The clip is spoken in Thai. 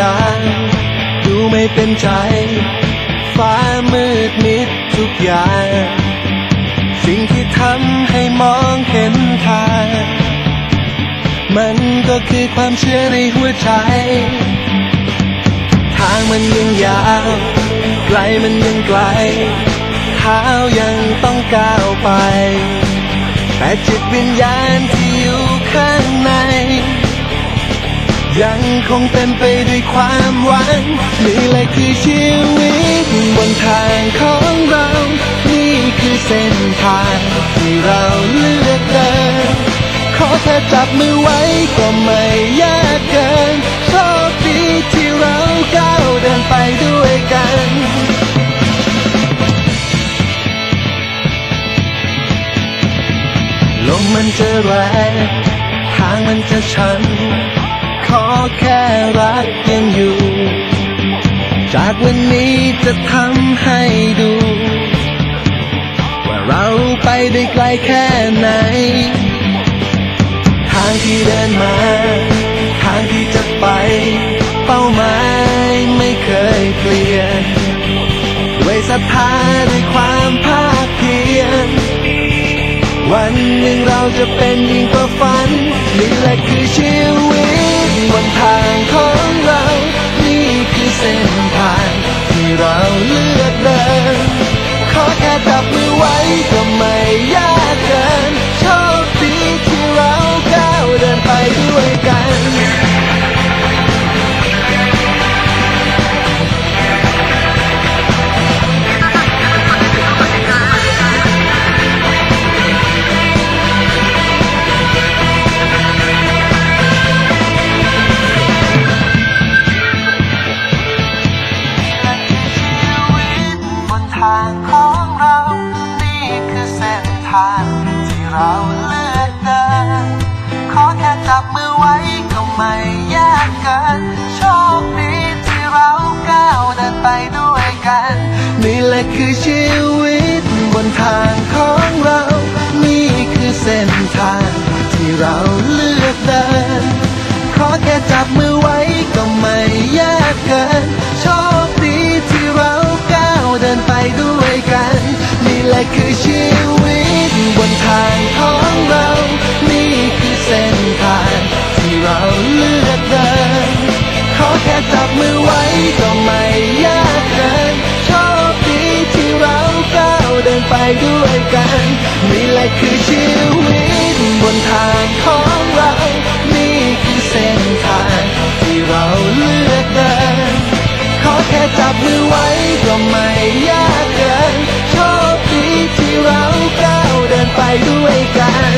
ดางดูไม่เป็นใจ ฟ้ามืดมิดทุกอย่าง สิ่งที่ทำให้มองเห็นทาง มันก็คือความเชื่อในหัวใจ ทางมันยังยาวไกลมันยังไกลเท้ายังต้องก้าวไป แต่จิตวิญญาณที่อยู่ข้างใน ยังคงเต็มไปด้วยความหวังนี่แหละคือชีวิตบนทางของเรา นี่คือเส้นทางที่เราเลือกเดินขอแค่จับมือไว้ก็ไม่ยากเกินโชคดีที่เราก้าวเดินไปด้วยกันลมมันจะแรงทางมันจะชัน ขอแค่รักยังอยู่ จากวันนี้จะทำให้ดู ว่าเราไปได้ไกลแค่ไหน ทางที่เดินมา ทางที่จะไป เป้าหมายไม่เคยเปลี่ยน ด้วยศรัทธาด้วยความภาคเพียรวันหนึ่งเราจะเป็นยิ่งกว่าฝันนี่แหละคือชีวิต บนทางของเรา เส้นทางที่เราเลือกเดินขอแค่จับมือไว้ก็ไม่ยากเกินโชคดีที่เราก้าวเดินไปด้วยกัน นี่แหละคือชีวิตบนทางของเรา นี่คือเส้นทางที่เรา ด้วยกันนี่แหละคือชีวิตบนทางของเรานี่คือเส้นทางที่เราเลือกเดินขอแค่จับมือไว้ก็ไม่ยากเกินโชคดีที่เราก้าวเดินไปด้วยกัน